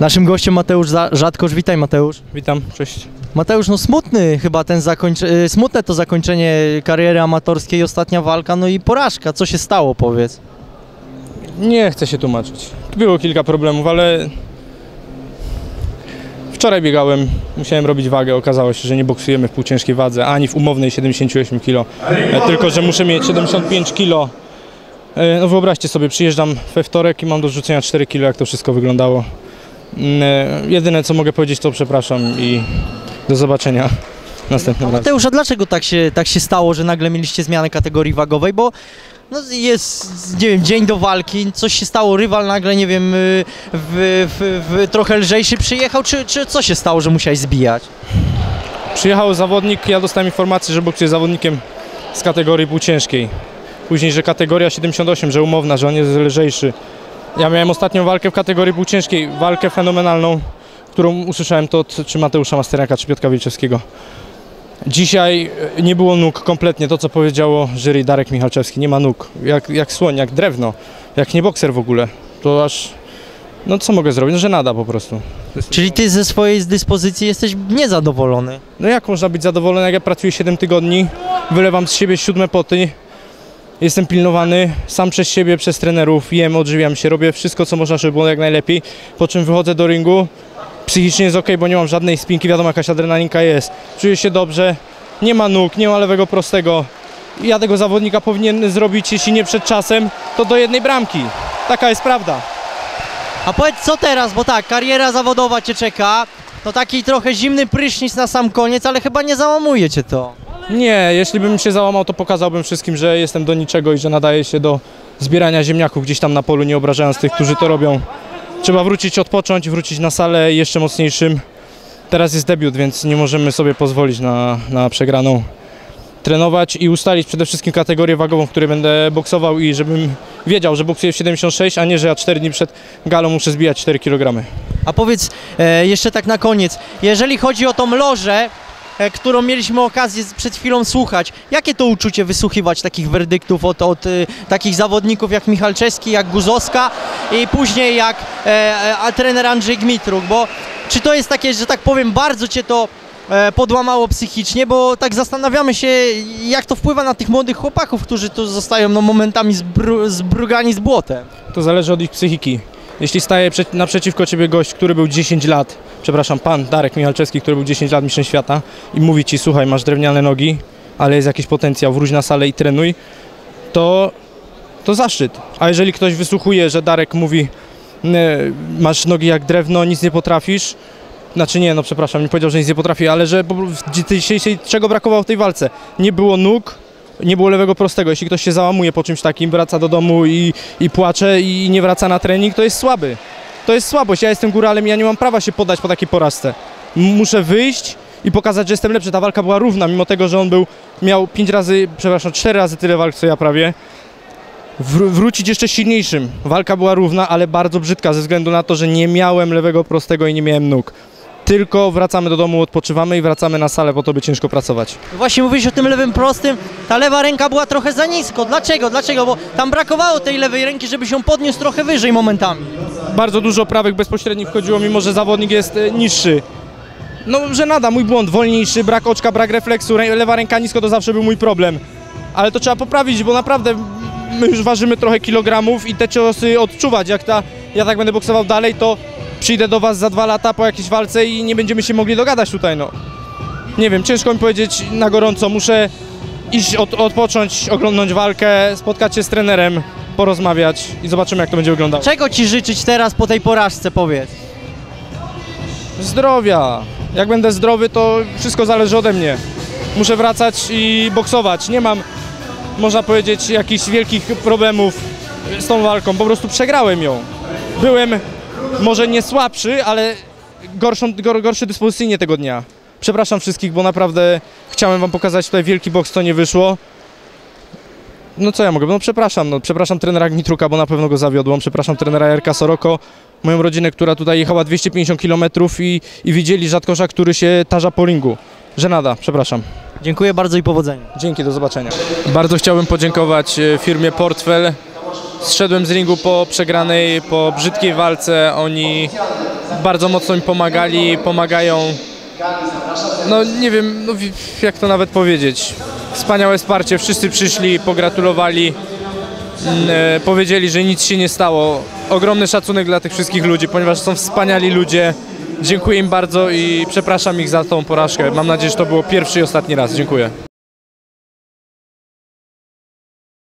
Naszym gościem Mateusz Za- Rzadkosz. Witaj Mateusz. Witam, cześć. Mateusz, no smutny chyba ten zakończenie, smutne to zakończenie kariery amatorskiej, ostatnia walka, no i porażka. Co się stało, powiedz? Nie chcę się tłumaczyć. Było kilka problemów, ale wczoraj biegałem, musiałem robić wagę, okazało się, że nie boksujemy w półciężkiej wadze, ani w umownej 78 kg, e, tylko że muszę mieć 75 kg. E, No wyobraźcie sobie, przyjeżdżam we wtorek i mam do rzucenia 4 kg, jak to wszystko wyglądało. Mm, e, Jedyne co mogę powiedzieć to przepraszam i do zobaczenia następnym razem. Mateusz, a dlaczego tak się, tak się stało, że nagle mieliście zmianę kategorii wagowej? Bo no jest, nie wiem, dzień do walki, coś się stało, rywal nagle, nie wiem, y, w, w, w trochę lżejszy przyjechał, czy, czy co się stało, że musiałeś zbijać? Przyjechał zawodnik, ja dostałem informację, że boksuje zawodnikiem z kategorii półciężkiej. Później, że kategoria 78, że umowna, że on jest lżejszy. Ja miałem ostatnią walkę w kategorii półciężkiej, walkę fenomenalną, którą usłyszałem to od czy Mateusza Masteraka, czy Piotka Wilczewskiego. Dzisiaj e, nie było nóg kompletnie, to co powiedziało jury Darek Michalczewski, nie ma nóg, jak, jak słoń, jak drewno, jak nie bokser w ogóle. To aż, no co mogę zrobić, no że nada po prostu. Czyli ty ze swojej dyspozycji jesteś niezadowolony. No jak można być zadowolony, jak ja pracuję 7 tygodni, wylewam z siebie siódme poty, jestem pilnowany sam przez siebie, przez trenerów, jem, odżywiam się, robię wszystko, co można, żeby było jak najlepiej, po czym wychodzę do ringu, psychicznie jest ok, bo nie mam żadnej spinki, wiadomo jakaś adrenalinka jest, czuję się dobrze, nie ma nóg, nie ma lewego prostego. Ja tego zawodnika powinien zrobić, jeśli nie przed czasem, to do jednej bramki. Taka jest prawda. A powiedz co teraz, bo tak, kariera zawodowa cię czeka, to taki trochę zimny prysznic na sam koniec, ale chyba nie załamuje cię to. Nie, jeśli bym się załamał, to pokazałbym wszystkim, że jestem do niczego i że nadaję się do zbierania ziemniaków gdzieś tam na polu, nie obrażając tych, którzy to robią. Trzeba wrócić, odpocząć, wrócić na salę jeszcze mocniejszym. Teraz jest debiut, więc nie możemy sobie pozwolić na, na przegraną. Trenować i ustalić przede wszystkim kategorię wagową, w której będę boksował i żebym wiedział, że boksuję w 76, a nie, że ja 4 dni przed galą muszę zbijać 4 kg. A powiedz e, jeszcze tak na koniec, jeżeli chodzi o tą lożę, którą mieliśmy okazję przed chwilą słuchać, jakie to uczucie wysłuchiwać takich werdyktów od, od e, takich zawodników jak Michalczewski, jak Guzowska i później jak e, e, a trener Andrzej Gmitruk, bo czy to jest takie, że tak powiem, bardzo cię to e, podłamało psychicznie, bo tak zastanawiamy się, jak to wpływa na tych młodych chłopaków, którzy tu zostają no, momentami zbru, zbrugani z błotem. To zależy od ich psychiki. Jeśli staje naprzeciwko ciebie gość, który był 10 lat, przepraszam, pan Darek Michalczewski, który był 10 lat mistrzem świata i mówi ci, słuchaj, masz drewniane nogi, ale jest jakiś potencjał, wróć na salę i trenuj, to, to zaszczyt. A jeżeli ktoś wysłuchuje, że Darek mówi, "Nie, masz nogi jak drewno, nic nie potrafisz, znaczy nie, no przepraszam, nie powiedział, że nic nie potrafi, ale że dzisiejszej, czego brakowało w tej walce? Nie było nóg, nie było lewego prostego. Jeśli ktoś się załamuje po czymś takim, wraca do domu i, i płacze i nie wraca na trening, to jest słaby. To jest słabość. Ja jestem góralem i ja nie mam prawa się poddać po takiej porażce. Muszę wyjść i pokazać, że jestem lepszy. Ta walka była równa, mimo tego, że on był, miał 5 razy, przepraszam, 4 razy tyle walk, co ja prawie. Wró- wrócić jeszcze silniejszym. Walka była równa, ale bardzo brzydka ze względu na to, że nie miałem lewego prostego i nie miałem nóg. Tylko wracamy do domu, odpoczywamy i wracamy na salę, po to by ciężko pracować. Właśnie mówisz o tym lewym prostym, ta lewa ręka była trochę za nisko. Dlaczego? Dlaczego? Bo tam brakowało tej lewej ręki, żeby się podniósł trochę wyżej momentami. Bardzo dużo prawych bezpośrednich wchodziło, mimo że zawodnik jest e, niższy. No, że nada, mój błąd, wolniejszy, brak oczka, brak refleksu, lewa ręka nisko to zawsze był mój problem. Ale to trzeba poprawić, bo naprawdę my już ważymy trochę kilogramów i te ciosy odczuwać. Jak ta, ja tak będę boksował dalej, to przyjdę do was za dwa lata po jakiejś walce i nie będziemy się mogli dogadać tutaj, no. Nie wiem, ciężko mi powiedzieć na gorąco, muszę iść od, odpocząć, oglądnąć walkę, spotkać się z trenerem, porozmawiać i zobaczymy jak to będzie wyglądało. Czego ci życzyć teraz po tej porażce, powiedz? Zdrowia. Jak będę zdrowy, to wszystko zależy ode mnie. Muszę wracać i boksować. Nie mam, można powiedzieć, jakichś wielkich problemów z tą walką. Po prostu przegrałem ją. Byłem może nie słabszy, ale gorszą, gor, gorszy dyspozycyjnie tego dnia. Przepraszam wszystkich, bo naprawdę chciałem wam pokazać tutaj wielki boks, to nie wyszło. No co ja mogę? No przepraszam, no przepraszam trenera Gmitruka, bo na pewno go zawiodłem. Przepraszam trenera Jarka Soroko, moją rodzinę, która tutaj jechała 250 km i, i widzieli rzadkosza, który się tarza po ringu. Żenada, przepraszam. Dziękuję bardzo i powodzenia. Dzięki, do zobaczenia. Bardzo chciałbym podziękować e, firmie Portfel, zszedłem z ringu po przegranej, po brzydkiej walce. Oni bardzo mocno mi pomagali, pomagają. No nie wiem, no, jak to nawet powiedzieć. Wspaniałe wsparcie, wszyscy przyszli, pogratulowali, mm, e, powiedzieli, że nic się nie stało. Ogromny szacunek dla tych wszystkich ludzi, ponieważ są wspaniali ludzie. Dziękuję im bardzo i przepraszam ich za tą porażkę. Mam nadzieję, że to było pierwszy i ostatni raz. Dziękuję.